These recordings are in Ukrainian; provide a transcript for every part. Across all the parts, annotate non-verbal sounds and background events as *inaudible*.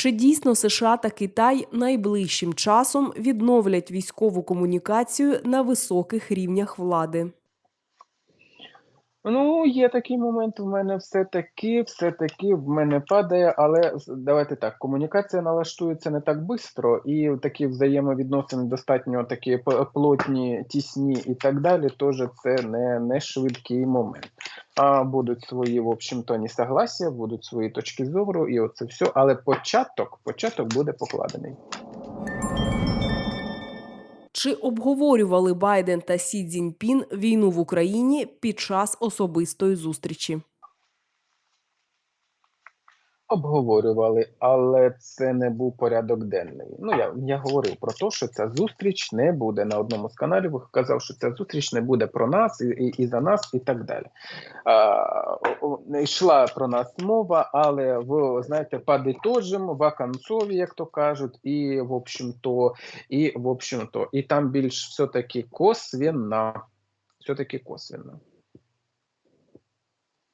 Чи дійсно США та Китай найближчим часом відновлять військову комунікацію на високих рівнях влади? Ну, є такий момент. В мене все-таки, все-таки в мене падає, але давайте так, комунікація налаштується не так швидко, і такі взаємовідносини достатньо такі п- плотні, тісні і так далі. Теж це не, не швидкий момент. А будуть свої, в общем-то, несогласія, будуть свої точки зору, і оце все. Але початок, початок буде покладений. Чи обговорювали Байден та Сі Цзіньпін війну в Україні під час особистої зустрічі? Обговорювали, але це не був порядок денний. Ну я, я говорив про те, що ця зустріч не буде на одному з каналів. Казав, що ця зустріч не буде про нас і, і, і за нас, і так далі. А, йшла про нас мова, але в знаєте, подитожимо, вакансові, як то кажуть, і в общем-то, і в общем-то, і там більш все-таки косвенно. Все-таки косвенно. Ну,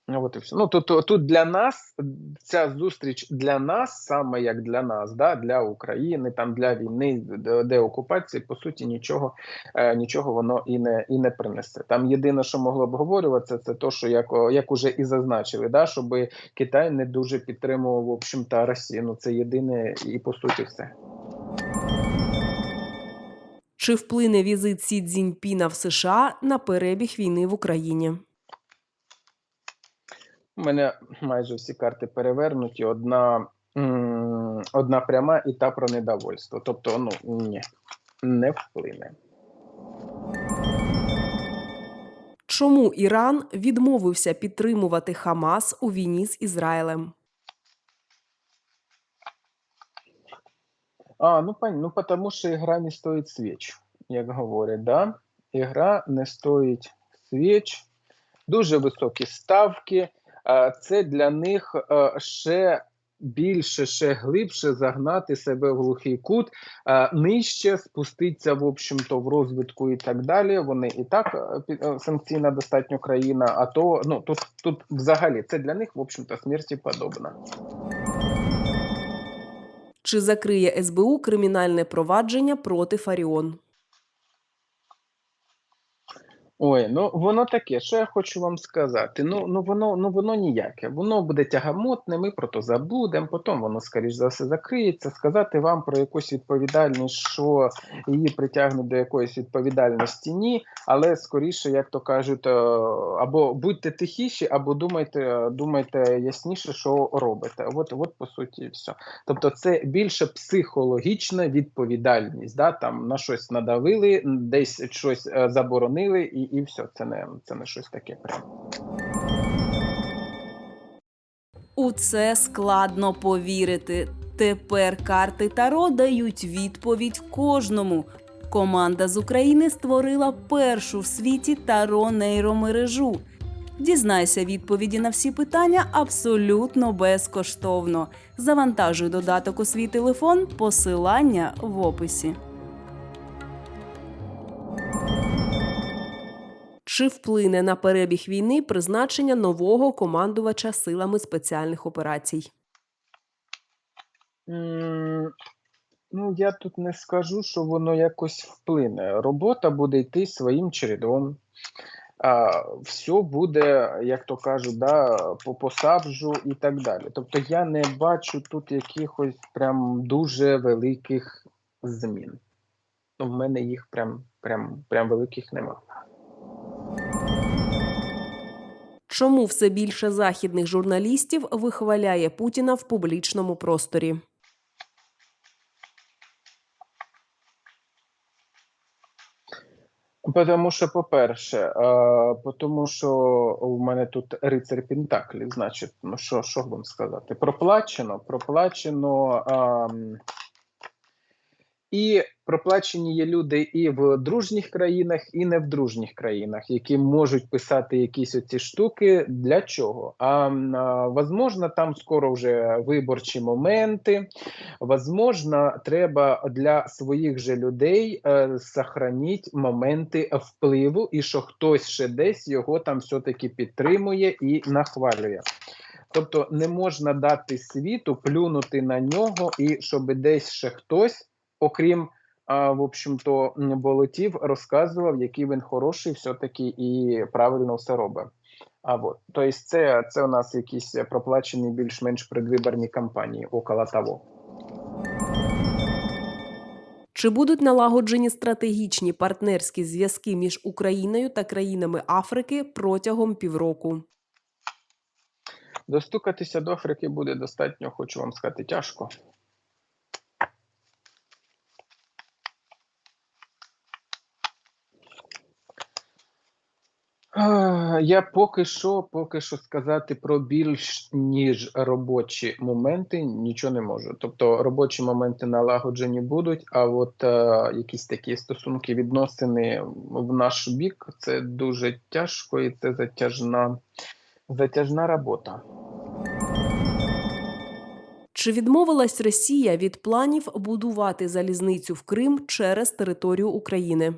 от і все. Ну, тут, тут для нас ця зустріч для нас, саме як для нас, да, для України, там для війни, де, окупації, по суті, нічого, е, нічого воно і не, і не принесе. Там єдине, що могло обговорюватися, це то, що як, як уже і зазначили, да, щоб Китай не дуже підтримував, в общем-то, Росію. Ну, це єдине і по суті все. Чи вплине візит Сі Цзіньпіна в США на перебіг війни в Україні? У мене майже всі карти перевернуті. Одна, одна пряма і та про недовольство. Тобто, ну ні, не вплине. Чому Іран відмовився підтримувати Хамас у війні з Ізраїлем? А, ну пон- ну потому що ігра не стоїть свіч, як говорять, да? Ігра не стоїть свіч, дуже високі ставки. Це для них е, ще більше, ще глибше загнати себе в глухий кут, нижче спуститься, в общем-то, в розвитку і так далі. Вони і так е, е, санкційна достатньо країна, а то ну тут, тут взагалі це для них, в общем-то, смерті подобно. Чи закриє СБУ кримінальне провадження проти Фаріон? Ой, ну воно таке, що я хочу вам сказати. Ну, ну воно ну воно ніяке. Воно буде тягамотне, ми про то забудемо, потім воно, скоріш за все, закриється. Сказати вам про якусь відповідальність, що її притягнуть до якоїсь відповідальності, ні. Але скоріше, як то кажуть, е, або будьте тихіші, або думайте, думайте ясніше, що робите. От, от по суті, все. Тобто, це більше психологічна відповідальність. Да? Там на щось надавили, десь щось е, заборонили, і, і все. Це не, це не щось таке прям. У це складно повірити. Тепер карти Таро дають відповідь кожному. Команда з України створила першу в світі таро нейромережу. Дізнайся відповіді на всі питання абсолютно безкоштовно. Завантажуй додаток у свій телефон, посилання в описі. Чи вплине на перебіг війни призначення нового командувача силами спеціальних операцій? Ну, я тут не скажу, що воно якось вплине. Робота буде йти своїм чередом. А, все буде, як то кажуть, да, по посаджу і так далі. Тобто я не бачу тут якихось прям дуже великих змін. Ну, в мене їх прям, прям, прям великих немає. Чому все більше західних журналістів вихваляє Путіна в публічному просторі? Тому що, по-перше, е, тому що у мене тут рицар Пентаклів, значить, ну що, що вам сказати? Проплачено, проплачено. ем, і проплачені є люди і в дружніх країнах, і не в дружніх країнах, які можуть писати якісь оці штуки. Для чого? А, возможно, там скоро вже виборчі моменти. Возможно, треба для своїх же людей е, сохранити моменти впливу, і що хтось ще десь його там все-таки підтримує і нахвалює. Тобто не можна дати світу плюнути на нього, і щоб десь ще хтось, окрім в общем-то, болотів, розказував, який він хороший, все-таки і правильно все робить. А от, тобто, це, це у нас якісь проплачені більш-менш предвиборні кампанії около того. Чи будуть налагоджені стратегічні партнерські зв'язки між Україною та країнами Африки протягом півроку? Достукатися до Африки буде достатньо, хочу вам сказати, тяжко. А, Я поки що, поки що сказати про більш ніж робочі моменти нічого не можу. Тобто робочі моменти налагоджені будуть, а от е, якісь такі стосунки, відносини в наш бік це дуже тяжко і це затяжна, затяжна робота. Чи відмовилась Росія від планів будувати залізницю в Крим через територію України?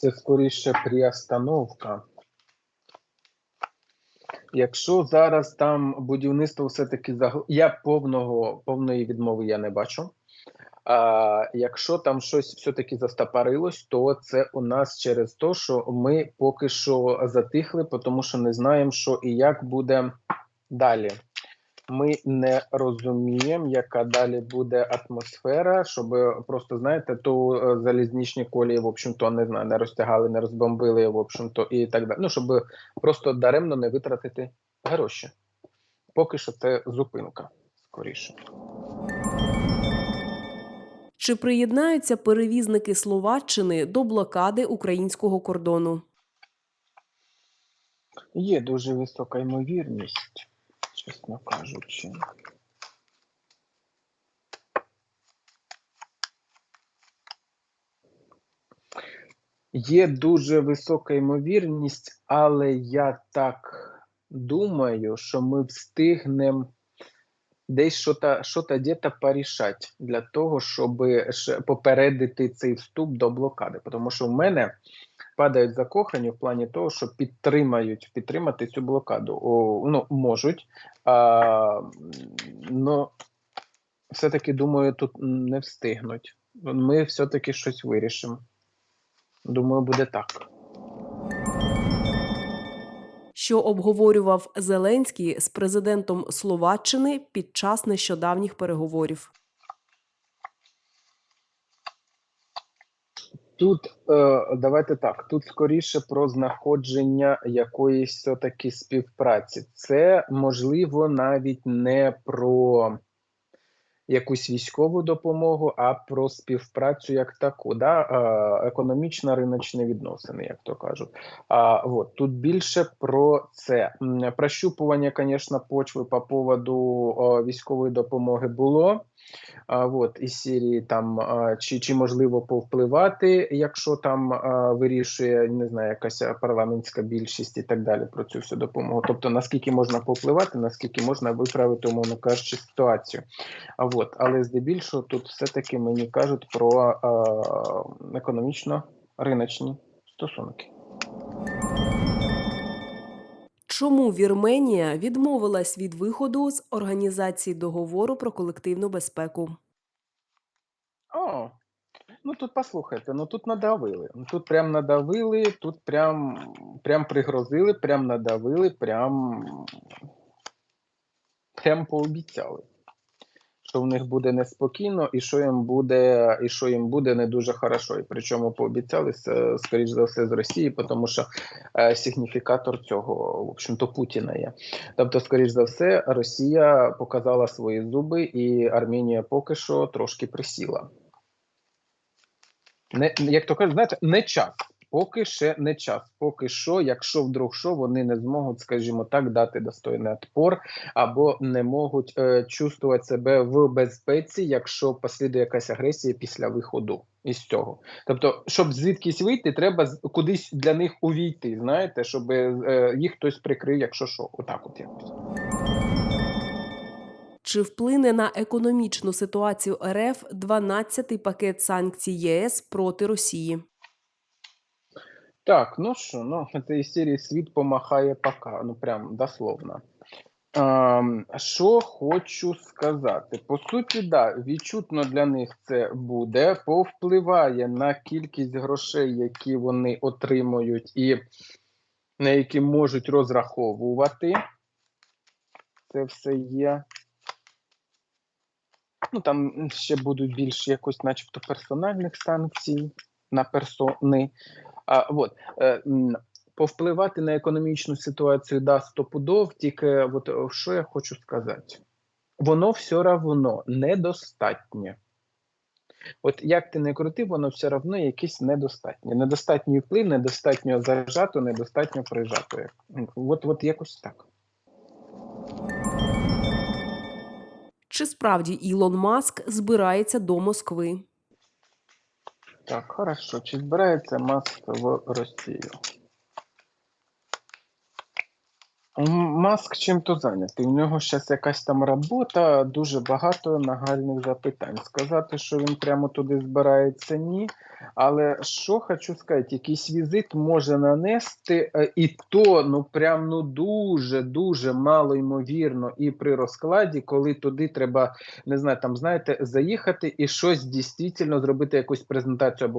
Це скоріше приостановка. Якщо зараз там будівництво все-таки загл... я повного, повної відмови я не бачу. А якщо там щось все-таки застопорилось, то це у нас через те, що ми поки що затихли, тому що не знаємо, що і як буде далі. Ми не розуміємо, яка далі буде атмосфера, щоб просто знаєте, то е, залізничні колії, в общем-то, не знаю, не розтягали, не розбомбили, в общем-то, і так далі. Ну, щоб просто даремно не витратити гроші. Поки що це зупинка скоріше. Чи приєднаються перевізники Словаччини до блокади українського кордону? Є дуже висока ймовірність, чесно кажучи. Є дуже висока ймовірність, але я так думаю, що ми встигнемо десь що-то десь порішати для того, щоб попередити цей вступ до блокади. Тому що в мене падають закохані в плані того, що підтримають підтримати цю блокаду. О, ну, можуть, а, ну, все-таки думаю, тут не встигнуть. Ми все-таки щось вирішимо. Думаю, буде так. Що обговорював Зеленський з президентом Словаччини під час нещодавніх переговорів? Тут е, давайте так. Тут скоріше про знаходження якоїсь все-таки співпраці. Це можливо навіть не про якусь військову допомогу, а про співпрацю як таку, да? е, економічно риночні відносини, як то кажуть. А от тут більше про це прощупування, звісно, почви по поводу військової допомоги було. От, із Сирії там чи, чи можливо повпливати, якщо там вирішує не знаю, якась парламентська більшість і так далі про цю всю допомогу. Тобто наскільки можна повпливати, наскільки можна виправити, умовно кажучи, ситуацію. А от, але здебільшого тут все-таки мені кажуть про а, економічно-риночні стосунки. Чому Вірменія відмовилась від виходу з організації договору про колективну безпеку? О, ну тут послухайте, ну тут надавили. Ну, Тут прям надавили, тут прям, прям пригрозили, прям надавили, прям, прям пообіцяли. Що в них буде неспокійно, і що їм буде, і що їм буде не дуже хорошо. І причому пообіцяли скоріш за все, з Росії, тому що е, сигніфікатор цього, в общем-то, Путіна є. Тобто, скоріш за все, Росія показала свої зуби, і Армінія поки що трошки присіла. Не, як то кажуть, знаєте, не час. Поки ще не час. Поки що, якщо вдруг що, вони не зможуть, скажімо так, дати достойний отпор або не можуть е, чувствувати себе в безпеці, якщо послідує якась агресія після виходу із цього. Тобто, щоб звідкись вийти, треба кудись для них увійти, знаєте, щоб е, їх хтось прикрив, якщо що, отак от якось. Чи вплине на економічну ситуацію РФ 12-й пакет санкцій ЄС проти Росії? Так, ну що, ну, *laughs* це із серії світ помахає пока, ну прям дословно. Що хочу сказати? По суті, да, відчутно для них це буде, повпливає на кількість грошей, які вони отримують, і на які можуть розраховувати. Це все є. Ну, там ще будуть більше якось, начебто, персональних санкцій на персони. А, от, е, повпливати на економічну ситуацію да стопудов, тільки от, е, що я хочу сказати, воно все равно недостатнє. От як ти не крути, воно все одно якесь недостатнє. Недостатній вплив, недостатньо зажато, недостатньо прижато. От, от якось так. Чи справді Ілон Маск збирається до Москви? Так, хорошо. Чи збирається маска в Росію? Маск чим-то зайнятий. У нього зараз якась там робота, дуже багато нагальних запитань. Сказати, що він прямо туди збирається, ні. Але що хочу сказати, якийсь візит може нанести, е, і то ну прям ну дуже дуже мало ймовірно, і при розкладі, коли туди треба не знаю, там знаєте, заїхати і щось дійсно зробити якусь презентацію або